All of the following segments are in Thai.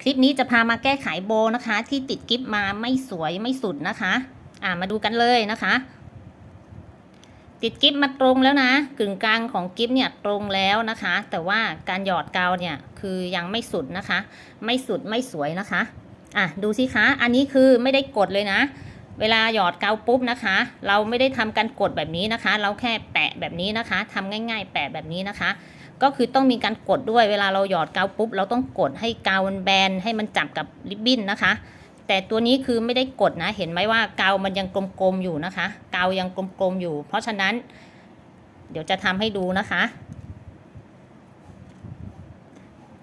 คลิปนี้จะพามาแก้ไขโบนะคะ ที่ติดกิฟมาไม่สวยไม่สุดนะคะ อ่ามาดูกันเลยนะคะ ติดกิฟมาตรงแล้วนะกึ่งกลางของกิฟเนี่ยตรงแล้วนะคะ แต่ว่าการหยอดกาวเนี่ยคือยังไม่สุดนะคะ ไม่สุดไม่สวยนะคะ อะดูสิคะ อันนี้คือไม่ได้กดเลยนะ เวลาหยอดกาวปุ๊บนะคะ เราไม่ได้ทำการกดแบบนี้นะคะ เราแค่แปะแบบนี้นะคะทำง่าย ๆ แปะแบบนี้นะคะ ก็คือต้องมีการกดด้วย เวลาเราหยอดกาวปุ๊บ เราต้องกดให้กาวมันแบนให้มันจับกับริบบิ้นนะคะ แต่ตัวนี้คือไม่ได้กดนะ เห็นไหมว่ากาวมันยังกลมๆอยู่นะคะ กาวยังกลมๆอยู่ เพราะฉะนั้น เดี๋ยวจะทำให้ดูนะคะ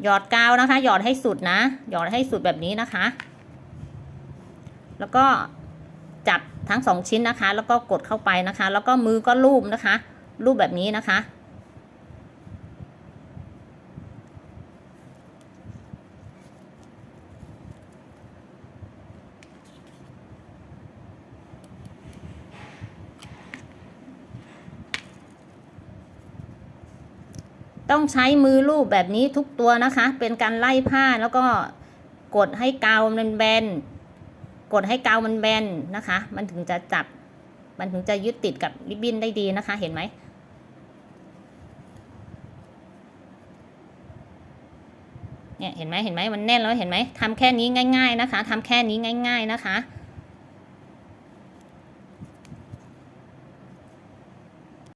หยอดกาวนะคะ หยอดให้สุดนะ หยอดให้สุดแบบนี้นะคะ แล้วก็ ทั้งสองชิ้นนะคะ แล้วก็กดเข้าไปนะคะ แล้วก็มือก็ลูบนะคะ ลูบแบบนี้นะคะ ต้องใช้มือลูบแบบนี้ทุกตัวนะคะ เป็นการไล่ผ้าแล้วก็กดให้กาวมันแบน กดให้กาวมันแบนนะคะ มันถึงจะจับ มันถึงจะยึดติดกับริบบิ้นได้ดีนะคะ เห็นไหมเนี่ยเห็นไหมเห็นไหมมันแน่นแล้วเห็นไหมทำแค่นี้ง่าย ๆนะคะทำแค่นี้ง่าย ๆนะคะ